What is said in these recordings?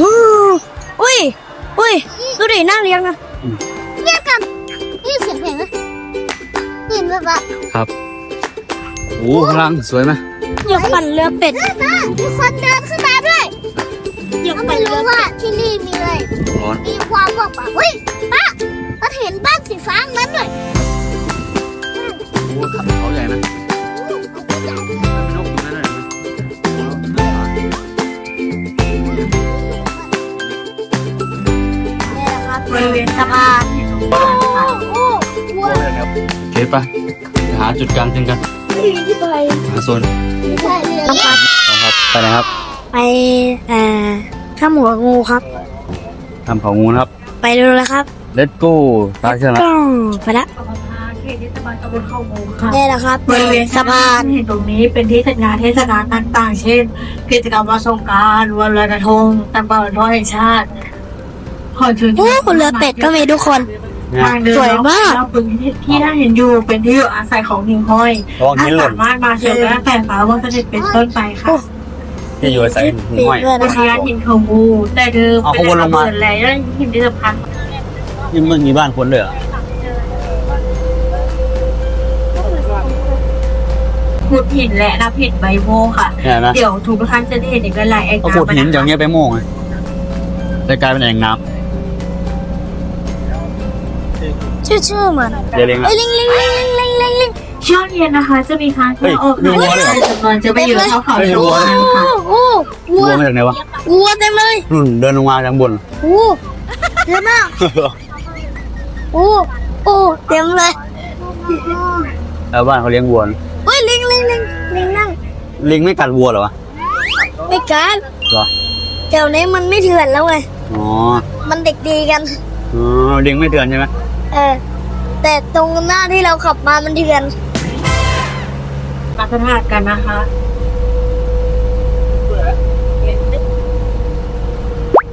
วู้อุ้ยอุ้ยดูดิน่าเลี้ยงนะเนี่ยกันนี่เสียงเพลงนะเห็นแบบว่าครับโอ้ข้างล่างสวยไหมอยากปั่นเรือเป็ดเอ้ยป้ามีคนเดินขึ้นมาด้วยอยากก็ปั่ไม่นเรืรู้อว่าที่นี่มีอะไรร้อนมีความบอกว่าเฮ้ยป้าป้าเห็นบ้านสีฟ้านั้นด้วยโอ้ขับเขาใหญ่นะ รับบริเวณสะพานโอ้โอ้วัวโอเคปะไปหาจุดกลางเต็นท์กันที่ไปหาโซนใช่เลยสะพานลองครับไปไหนครับไปเอ่อถ้ำหัวงูครับทำเขางูนะครับ ไปดูเลยครับ Let's go ตาเชื่อนะก็ไปละเขตเทศบาลตำบลเข้าโมงค่ะเนี่ยนะครับบริเวณสะพานที่เห็นตรงนี้เป็นที่จัดงานเทศกาลต่างๆ เช่น กิจกรรมวันสงกรารวันลอยกระทง ตันปลาทอดแห่งชาติ ขอเชิญโอ้เรือเป็ดก็มีทุกคนเนี่ยทางเดินสวยมากเราเป็นที่ที่ท่านเห็นอยู่เป็นที่อยู่อาศัยของหิ่งห้อยระวังท่าหินนหล่นสามารถมาเชิญได้ตั้งแต่ฟ้าวันเสด็จเป็นต้นไปค่ะโอ้ที่อยู่อาศัยหิ่งห้อยด้วยอุนะทครับยานหินเขางูแต่เดิมเอาเป็นเขาวนลงมา เปิดแล้วและหินที่สำคัญ นี่มันมีบ้านคนเลยเหรอขุดหินและนับหินใบโมค่ะ เนี่ยนะเดี๋ยวทุกท่านจะได้เห็นอีกหลายแองเขาขุดหินจากเนี้ยไปโม่งไงจะกลายเป็นแอ่งน้ ชื่อชื่อเหมือนำเดี๋ยวเลี้ยงเอ้ยลิงลิงลิงลิงลิงลิงลิงช่วงเย็นนะคะ จะมีค้างเฮ้ยเที่ยวออกมีวัวด้วยเหรอ จำนวนจะไม่เยอะเท่าเขาเฮ้ยชาววัวบ้านโอ้ค่ะโอ้วัวัววมาจากไหนวะวัวเต็มเลยนุ่นเดินลงมาจากบน โอ้เยอะมากโอ้โอ้เต็มเลยแล้วบ้านเขาเลี้ยงวัวนะเฮ้ยลิงลิงลิงลิงนั่งลิงไม่กัดวัวเหรอวะไม่กันเหรอแถวนี้มันไม่เถื่อนแล้วไงอ๋อมันเด็กดีกัน อ๋อลิงไม่เตือนใช่ไหม เออแต่ตรงหน้าที่เราขับมามันเถื่อนมาสถานกันนะคะ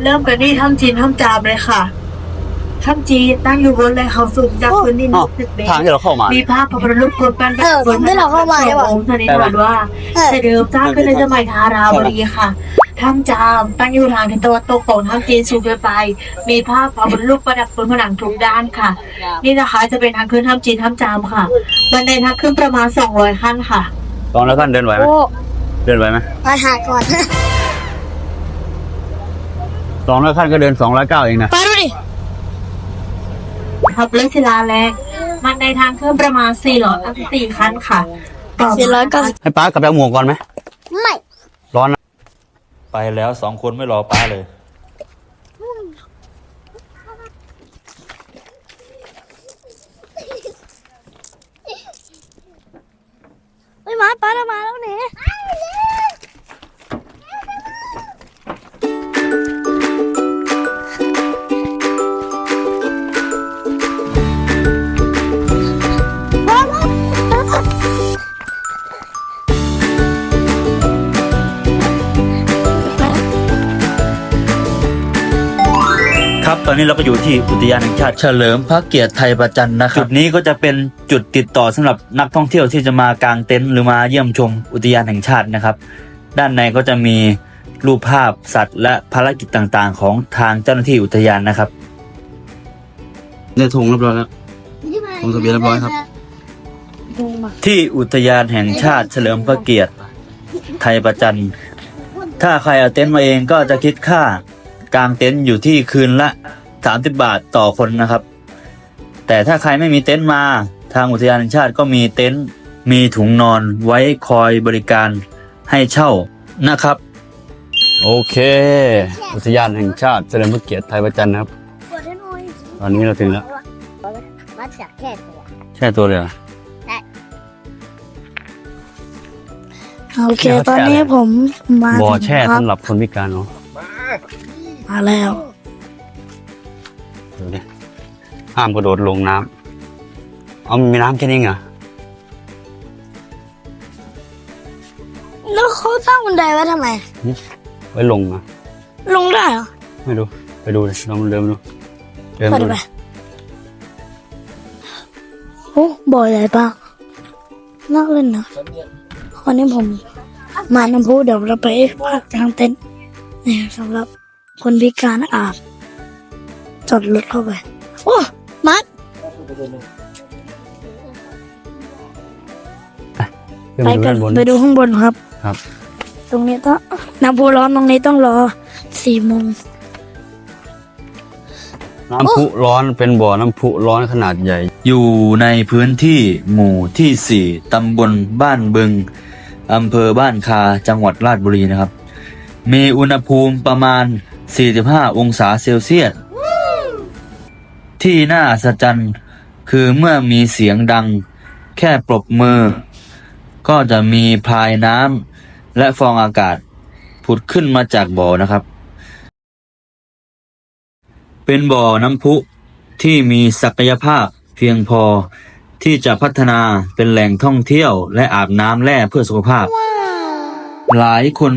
เริ่มกันที่ถ้ำจีนถ้ำจามเลยค่ะถ้ำจีนตั้งอยู่บนเลยเขาสูงจากพื้นดินอ๋อสิบเมตทางรที่เราเข้ามา มีภาพพระพุทธรูปคนปั้นเออผมได้เราเข้ามาใช่ปะองค์สันนิษฐานว่าเออแต่เดิมสร้างขึ้นในสมัยทาราวดีค่ะ ถ้ำจามตั้งอยู่ทางทิศตะวันตกของถ้ำจีนสูงเกินไป มีภาพพระพุทธรูปประดับบนผนังทุกด้านค่ะ นี่นะคะจะเป็นทางขึ้นถ้ำจีนถ้ำจามค่ะ บันไดทางขึ้นประมาณ 200 ขั้นค่ะตอนแล้วท่านเดินไหวไหมโอ้เดินไหวไหมไปหาก่อนสองร้อยขั้นก็เดินสองร้อยเก้าเองนะไปดูดิทับเลือกศิลาแรงบันไดทางขึ้นประมาณ494ขั้นค่ะต่อมาสี่ร้อยเก้าสิบให้ป้ากลับไปเอาหมวกก่อนไหมไม่ ร้อนนะ ไปแล้วสองคนไม่รอป้าเลยเฮ้ยมาป้าเรามาแล้วเนี่ย ตอนนี้เราก็อยู่ที่อุทยานแห่งชาติเฉลิมพระเกียรติไทยประจันนะครับจุดนี้ก็จะเป็นจุดติดต่อสำหรับนักท่องเที่ยวที่จะมากางเต็นท์หรือมาเยี่ยมชมอุทยานแห่งชาตินะครับ ด้านในก็จะมีรูปภาพสัตว์ และภารกิจต่างๆ ของทางเจ้าหน้าที่อุทยานนะครับได้ถุงเรียบร้อยแล้ว ผมทะเบียนเรียบร้อยครับที่อุทยานแห่งชาติเฉลิมพระเกียรติไทยประจัน ถ้าใครเอาเต็นท์มาเองก็จะคิดค่า กางเต็นท์อยู่ที่คืนละ30บาทต่อคนนะครับ แต่ถ้าใครไม่มีเต็นท์มา ทางอุทยานแห่งชาติก็มีเต็นท์มีถุงนอนไว้คอยบริการให้เช่านะครับ โอเค อุทยานแห่งชาติเฉลิมพระเกียรติไทยประจันนะครับ ปวดให้หน่อยตอนนี้เราถึงแล้ว มาจากแค่ตัวแช่ตัวเลยเหรอ โอเค ตอนนี้ผมมาบ่อถึงแช่ครับสำหรับคนพิการเนาะ มาแล้วดูดิห้ามกระโดดลงน้ำเอามีน้ำแค่นี้เหรอแล้วเขาสร้างบันไดไว้ทำไม ไว้ลงอะลงได้เหรอ ไม่รู้ ไปดูเลยลองเดินดูเดินไปดูดูไปโอ้บ่อใหญ่ปะน่าเล่นนะวันนี้ผม มาน้ำพุเดี๋ยวเราไปพักกลางเต็นท์นี่สำหรับ คนพิการอาบจอดรถเข้าไป โอ้มัดไปกันไปดูข้างบนครับ ครับ ตรงนี้ต้องน้ำพุร้อนตรงนี้ต้องรอสี่โมงน้ำพุร้อนเป็นบ่อน้ำพุร้อนขนาดใหญ่ อยู่ในพื้นที่หมู่ที่4ตำบลบ้านบึงอำเภอบ้านคาจังหวัดราชบุรีนะครับ มีอุณหภูมิประมาณ 45 องศาเซลเซียส ที่น่าอัศจรรย์คือเมื่อมีเสียงดัง แค่ปรบมือ ก็จะมีพายน้ำและฟองอากาศ ผุดขึ้นมาจากบ่อนะครับ เป็นบ่อน้ำพุที่มีศักยภาพเพียงพอที่จะพัฒนาเป็นแหล่งท่องเที่ยว และอาบน้ำแร่เพื่อสุขภาพ หลายคน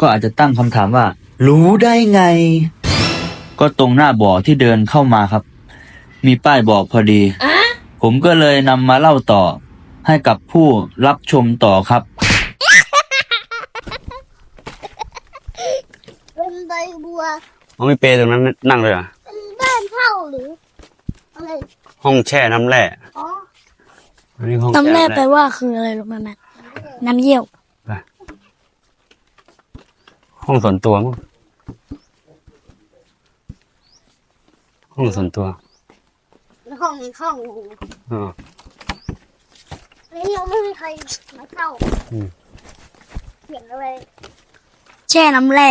ก็อาจจะตั้งคำถามว่า รู้ได้ไง ก็ตรงหน้าบ่อที่เดินเข้ามาครับ มีป้ายบอกพอดี ผมก็เลยนำมาเล่าต่อ ให้กับผู้รับชมต่อครับ เป็นใบบัวเขาไม่เปรย์ตรงนั้นนั่งเลยเหรอะเป็นบ้านเช่าหรืออะไรห้องแช่น้ำแร่อ๋ออันนี้ห้องน้ำแร่ช่แปลว่าคืออะไรรู้ไหมแม่น้ำเยี่ยว ห้องส่วนตัวมั้งห้องส่วนตัวห้องห้องอ่านี่ยังไม่มีใครมาเข้าอืมเสียงอะไรแช่น้ำแร่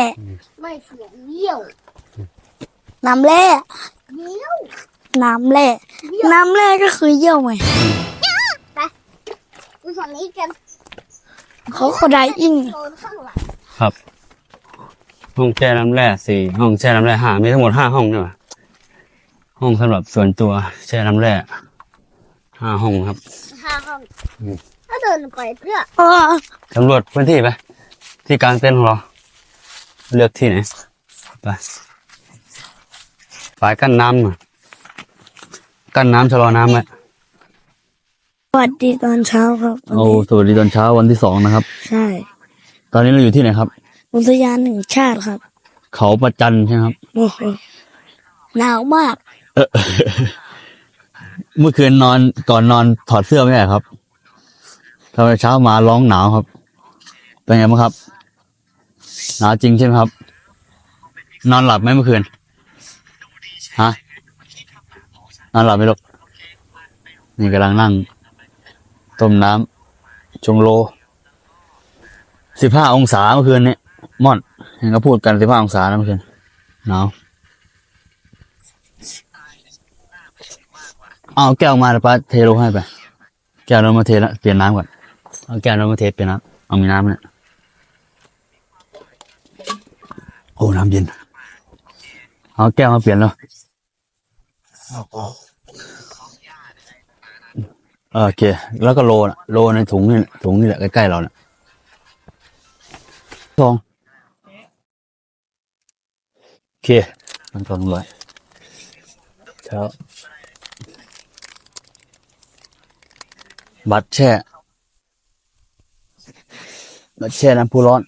ไม่เสียงเยี่ยวน้ำแร่เยี่ยวน้ำแร่น้ำแร่ก็คือเยี่ยวไงดูฝั่งนี้กันเขาโคไดอิงโซนข้างหลังครับ ห้องแช่น้ำแร่สี่ห้องแช่น้ำแร่ห้ามีทั้งหมดห้าห้องนี่หว่าห้องสำหรับส่วนตัวแช่น้ำแร่ห้าห้องครับ ห้าห้องอืม ถ้าเดินไปเพื่ออ๋อสำรวจพื้นที่ไปที่กลางเต็นท์ของเรา เลือกที่ไหนไปฝายกั้นน้ำหน่อยกั้นน้ำชะลอน้ำไว้สวัสดีตอนเช้าครับวันโอ้นี้สวัสดีตอนเช้าวันที่สองนะครับ ใช่ ตอนนี้เราอยู่ที่ไหนครับ อุทยานหนึ่งชาติครับ เขาประจันใช่ไหมครับ โอ้โหหนาวมาก เออเมื่อคืนนอนก่อนนอนถอดเสื้อไม่ได้ครับทำไมเช้ามาร้องหนาวครับ เป็นไงบ้างครับ หนาวจริงใช่ไหมครับ นอนหลับไหมเมื่อคืน ฮะ นอนหลับไหมลูกนี่กำลังนั่ง ต้มน้ำชงโล สิบห้าองศาเมื่อคืนนี้ ม่อนเห็นเขาพูดกันสิบห้าองศานะเมื่อคืนหนาวเอาแก้วมาแล้วป้าเทลงให้ไป แก้วเรามาเทแล้วเปลี่ยนน้ำก่อน เอาแก้วเรามาเทเปลี่ยนน้ำเอามีน้ำเนี่ย โอ้ น้ำเย็น เอาแก้วมาเปลี่ยนแล้วโอเค แล้วก็โลนะโลในถุงนี่ถุงนี่แหละใกล้ๆเราเนี่ยสอง เคมันสองร้อยเช้าบัตรแช่ บัตรแช่น้ำพุร้อน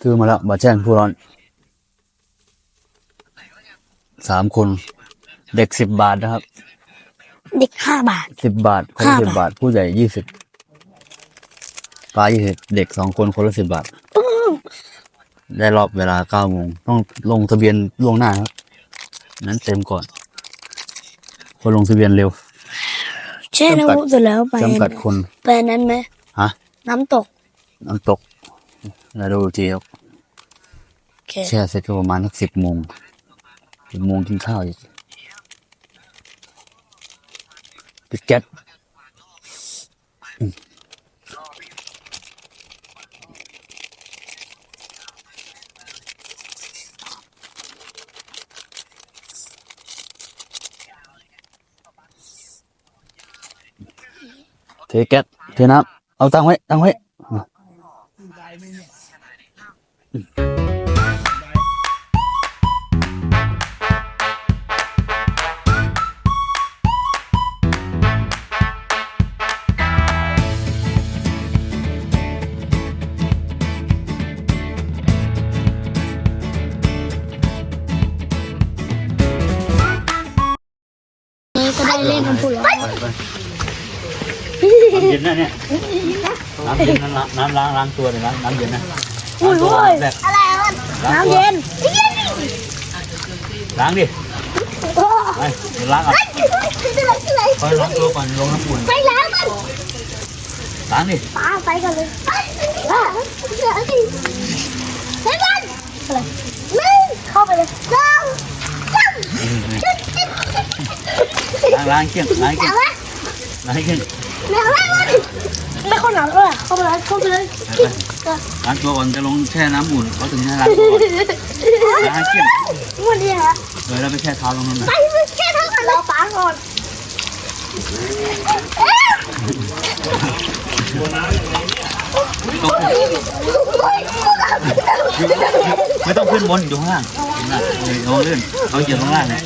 คือมาแล้ว บัตรแช่น้ำพุร้อน สามคน เด็กสิบบาทนะครับ เด็กห้าบาท สิบบาท คนละห้าสิบบาท ผู้ใหญ่ยี่สิบปลายี่สิบ เด็กสองคนคนละสิบบาท ได้รอบเวลาเก้าโมงต้องลงทะเบียนล่วงหน้าครับ นั้นเต็มก่อน คนลงทะเบียนเร็วแช่น้ำพุเสร็จแล้วไปจำกัดคน ไปนั้นไหมฮะ น้ำตก น้ำตกแล้วดูอีกทีครับโอเคแช่เสร็จก็ประมาณสักสิบโมงสิบโมงกินข้าวอีกปิดแก๊ส ถืแก๊สเทน้ำเอาตังไว้ตังไว้นี่ได้เล่นน้ำพุแล้อ น้ำเย็นนะเนี่ยน้ำเย็นน้ำน้ำล้างล้างตัวเลยน้ำน้ำเย็นนะล้างตัวแบบอะไรอะล้างน้ำตัวเย็นล้างดิโอ้ไปล้างอะยคืออะไรคืออะไรคอยล้างตัวก่อนลงน้ำอุ่นไปล้างมันล้างดิป้าไปกันเลยไปอะเดี๋ยวสิไปกันอะไรมึงเข้าไปเลยสองสามล้างล้างเกลี้ยงล้างเกลี้ยงเอาไว้ล้างเกลี้ยงเดี๋ยว ไว้มันไม่คนหนักเลยเข้าไปเลยเข้าไปเลยล้างตัวก่อนจะลงแช่น้ำอุ่นเขาถึงให้ล้างตัวก่อนล้างให้เกลี้ยวันนี้ฮะเออแล้วไปแช่เท้าตรงนั้นนะไปแค่เท่ากันเราป้าก่อนไม่ต้องขึ้นบนอยู่ข้างล่างเอาเลื่อนเอาเหยียบข้างล่างเนเลย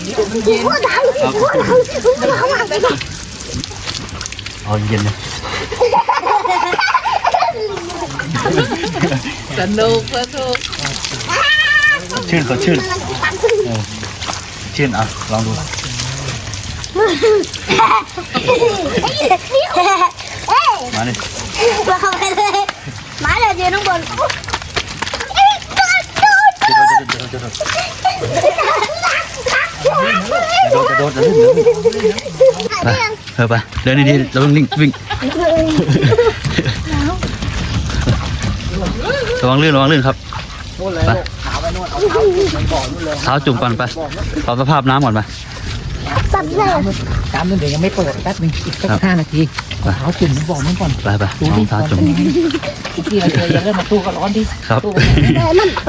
สนุกสนุกชื่นเขาชื่นเออชื่นอะลองดูเอ้ย มาดิเราเข้าไปเลยหมาเดี๋ยวยืนข้างบนจะโดดจะโดดจะโดดจะลื่นไปเออไปเดินดีๆเราต้องนิ่งวิ่งระวังลื่นระวังลื่นครับไปเท้าจุ่มก่อนไปปรับสภาพน้ำก่อนไปน้ำนั่นเดี๋ยวยังไม่เปิดแป๊บนึงอีกสักครับห้านาที เอาเท้าจุ่มมันบอกมันก่อนไปไปลองเท้าจุ่มทุกทีเราเจอยังเริ่มมาตู้ก็ร้อนดิครับตู้ไปมันไป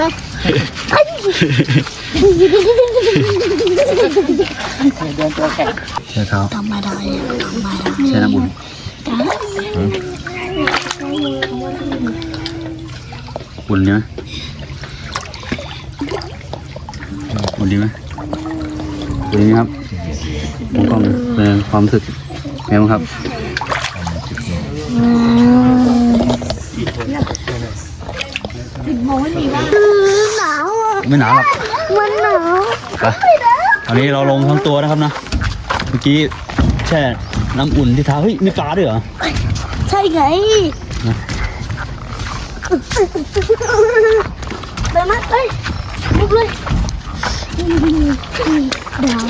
เดินตัวแข็งใช้เท้าทำไม่ได้ทำไม่ได้ใช้น้ำอุ่นอุ่นใช่ไหมอุ่นดีไหมอุ่นดีไหมครับผมก็เป็นความรู้สึกไงบ้างครับหนาวอะ ไม่หนาวหรอกมันหนาวไปตอนนี้เราลงทั้งตัวนะครับนะเมื่อกี้แช่น้ำอุ่นที่เท้าเฮ้ยมีปลาด้วยเหรอ ใช่ไงเดินมาเอ้ยลุกเลยดาว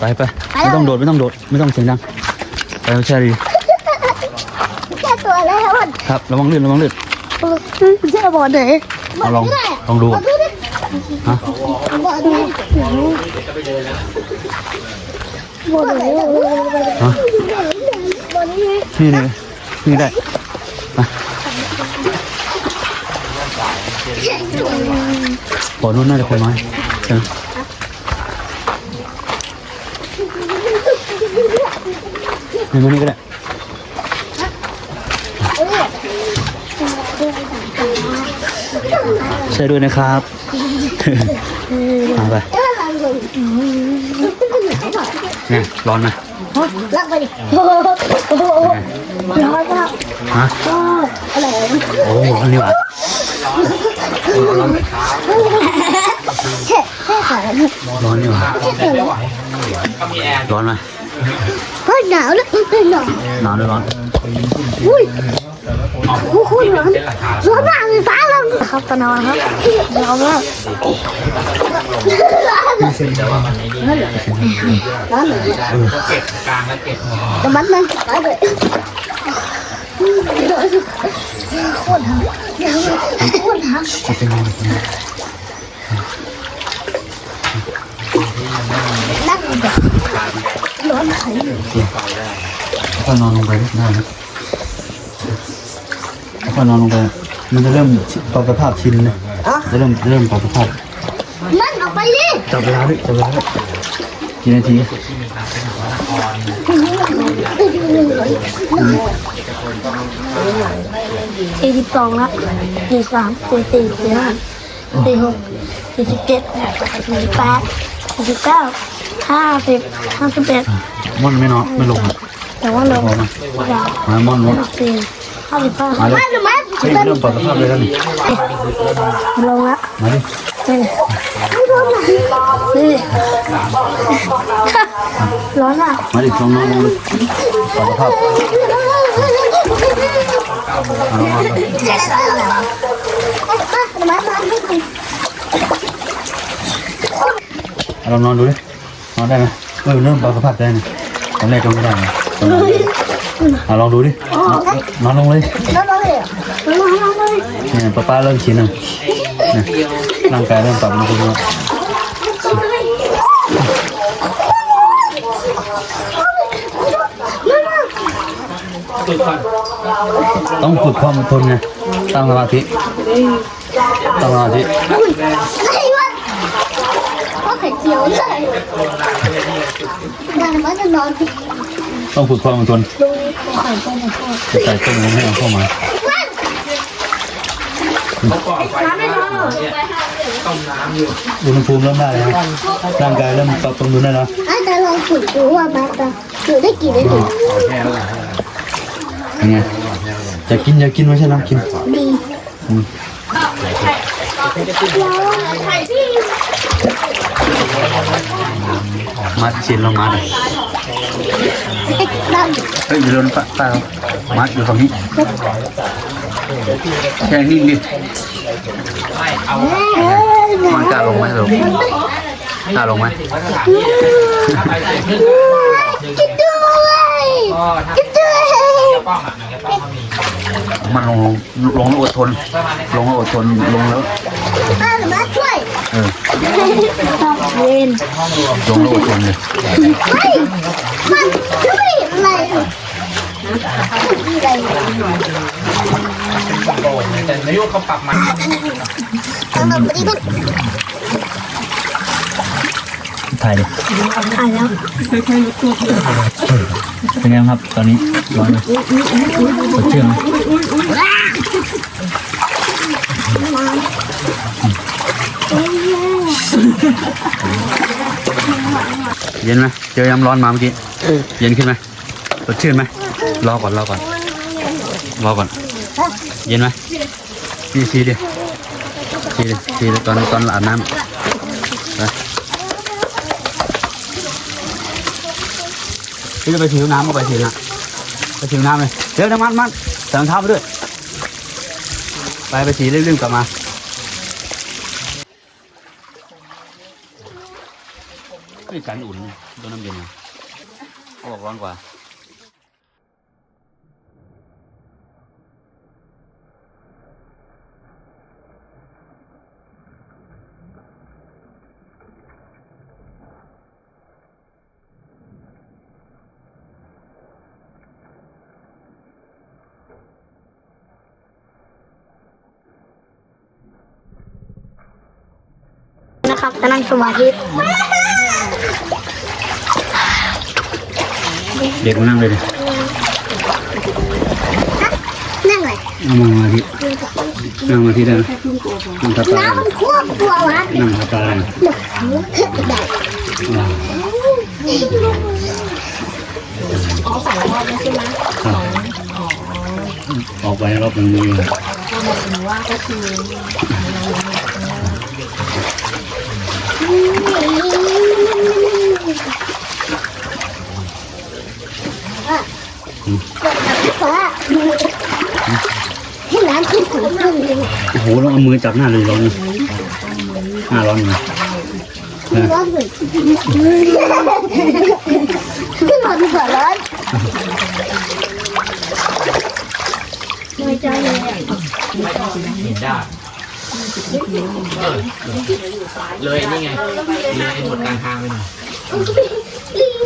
ไปไปไม่ต้องโดดไม่ต้องโดดไม่ต้องเสียงดัง ไปแช่ดีแค่ตัวแล้วมันครับระวังลื่นระวังลื่นใช่บอลไหนเอาลองลองดูก่อนฮะบอกเลยบอลไหนฮะนี่นี่นี่ได้ไปปอดนู้นน่าจะคนน้อยใช่ไหม นี่มานี่ก็ได้ใช่ด้วยนะครับมาไปเนี่ยร้อนไหมลักไปดิร้อนมากฮะโอ้อันนี้หวานเช่เช่ขาร้อนนี่หว่าร้อนไหม เฮ้ยหนาวแล้วหนาวหนาวด้วยร้อนอุ้ยโอ้โหร้อนร้อนมากเลยฟ้าร้อนครับตะนอนครับร้อนมากแต่มันมันไปเลยนั่งแบบร้ อนไข่ค่อยนอนลงไปได้นะค่อยนอนลงไป มันจะเริ่มปรับสภาพชินนะจะเริ่มเริ่มปรับสภาพมันออกไปดิจับเวลาด้วยจับเวลาด้วยกี่นาทีสี่สิบสองละสี่สามสี่สี่สี่ห้าสี่หกสี่สิบเจ็ดสี่สิบแปดสี่สิบเก้า ห้าสิบห้าสิบเอ็ดม่อนไม่นอนไม่ลงอะแต่ว่าลงพอไหมยาวมาม่อนม่อนสี่ห้าสิบห้ามาเลยมันมันเฮ้ยเริ่มปรับสภาพเลยแล้วนี่ลงละมาดินี่นี่ร้อนอะมาดิลองนอนลงดิปรับสภาพเอาลองนอนดูมามาไม่ถึงเอาลองนอนดูดิ นอนได้ไหมเออเริ่มปรับสภาพได้นะตอนแรกก็ไม่ได้นะตอนนั้นเอาลองดูดินอนลงเลยแล้วเราเลยเราเราเลยเนี่ยป้าป้าเริ่มชินแล้วเนี่ยร่างกายเริ่มปรับอุณหภูมิแล้วต้องฝึกความอดทนไงตั้งสมาธิตั้งสมาธิ อะไรวะพ่อไข่เจียวเลยนั่นมันจะนอนต้องฝึกความอดทนจะใส่ต้มลงให้เอาเข้ามาอุณหภูมิเริ่มได้แล้วร่างกายเริ่มปรับสมดุลได้แล้วอาจารย์ลองฝึกดูว่ามันจะอยู่ได้กี่นาทีเป็นไงจะกินอย่ากินไม่ใช่น้ำกินดีอืม มัดชินลงมาเลยนั่นเฮ้ยอยู่โดนป้าป้ามัดอยู่ตรงนี้แค่นิ่งดิมันกล้าลงไหมลูกกล้าลงไหมกินด้วยกินด้วยมันลงลงแล้วอดทน ลงแล้วอดทนลงแล้วอาจารย์มา ช่วยเออเล่นลงแล้วอดทนเลยเฮ้ยมันช่วยอะไรอะไรแต่นายกเขาปรับมันถ่ายดิอ่านแล้วเป็นไงครับ ตอนนี้ร้อนไหมสดชื่นไหม เย็นไหมเจอย้ำร้อนมาเมื่อกี้เย็นขึ้นไหมสดชื่นไหมรอก่อนรอก่อนรอก่อน เย็นไหมซีซีดิซีดิซีดิตอนตอนอาบน้ำไปพี่จะไปถือน้ำก็ไปถือน้ำไปถือน้ำเลยเดี๋ยวน้ำมันมันใส่รองเท้าไปด้วย ไปไปสีรีบๆกลับมา ไม่กันอุ่นโดนน้ำเย็นนะเขาบอกร้อนกว่า ครับจะนั่งสมาธิเด็กมานั่งเลยดินั่งเลยนั่งมาที่นั่งมาที่ได้ไหมนั่งทับตาน้ำมันควบตัววะนั่งทับตาเลยได้อ่าออกไปรอบหนึ่งมือฟ้าให้น้ำขึ้นสูงขึ้นเลย โอ้โหลองเอามือจับหน้าเลยร้อนหน้าร้อนเลยร้อนเลยขึ้นมาดีกว่าร้อนเลย เลยนี่ไงเลยหมดกลางทางไปหน่อย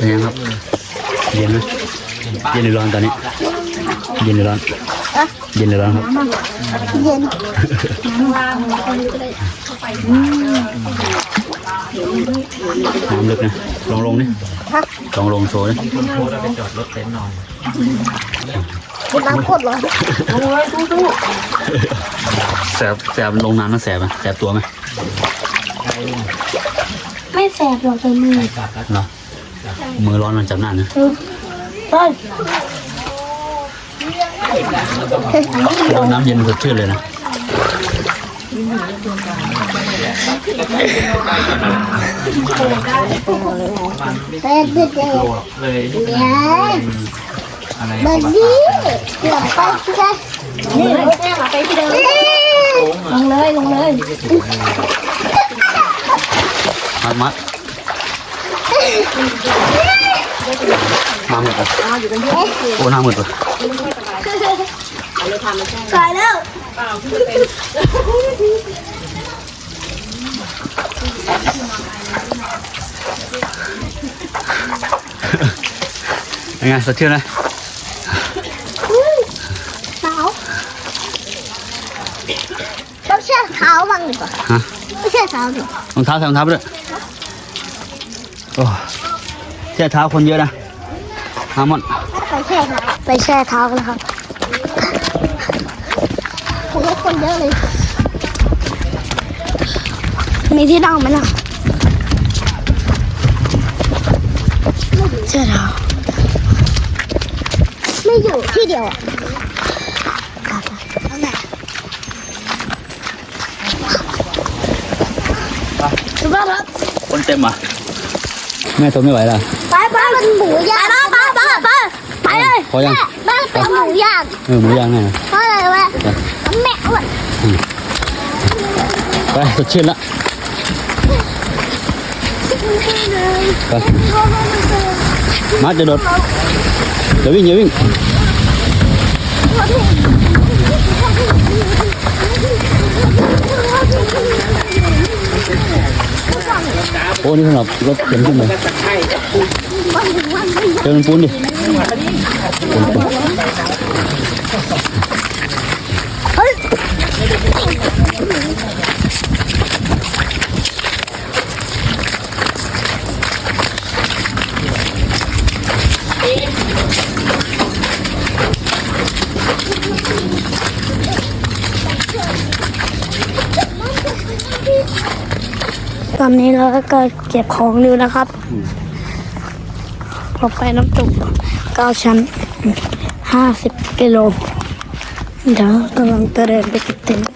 เป็นครับ เย็นไหมเย็นหรือร้อนตอนนี้ เย็นหรือร้อน เย็นหรือร้อนครับ เย็นน้ำลึกนะ ลองลงนี่ลองลงโชว์นี่ไปจอดรถเต็นท์นอน น้ำโคตรร้อนแสบแสบลงน้ำแล้วแสบไหมแสบตัวไหมไม่แสบหรอกแต่มือเหรอมือร้อนมันจับหน้านะเฮ้ยน้ำเย็นสดชื่นเลยนะเป็นเด็กเลยเนี่ย อะไรแบบนี้เกือบไปที่ได้นี่ไปที่เดิมลงเลยลงเลยมัดมัดน้ำหมดเลยโอ้น้ำหมดเลยตายแล้วยังไงสดชื่นไหม หนาวต้อง เชือกเท้าบ้างดีกว่าฮะไม่ใช่เท้าดิรองเท้าใส่รองเท้าไปด้วยโอ้แช่เท้าคนเยอะนะน้ำมันไปแช่เท้าไปแช่เท้ากันนะครับผมว่าคนเยอะเลย มีที่นั่งไหมล่ะแช่เท้าไม่อยู่ที่เดียวอะ สุภาพครับ คนเต็มอะแม่ทนไม่ไหวแล้วไปไปมันหมูย่างไปไปไปไปเลยพอยังแม่ โอ้นี่สำหรับรถเข็นขึ้นมาเจอมันปูนดิปูนปูนไป ตอนนี้เราก็เก็บของอยู่นะครับพอไปน้ำตกเก้าชั้นห้าสิบกิโลเดี๋ยวกำลังจะเดินไปเก็บเต็นท์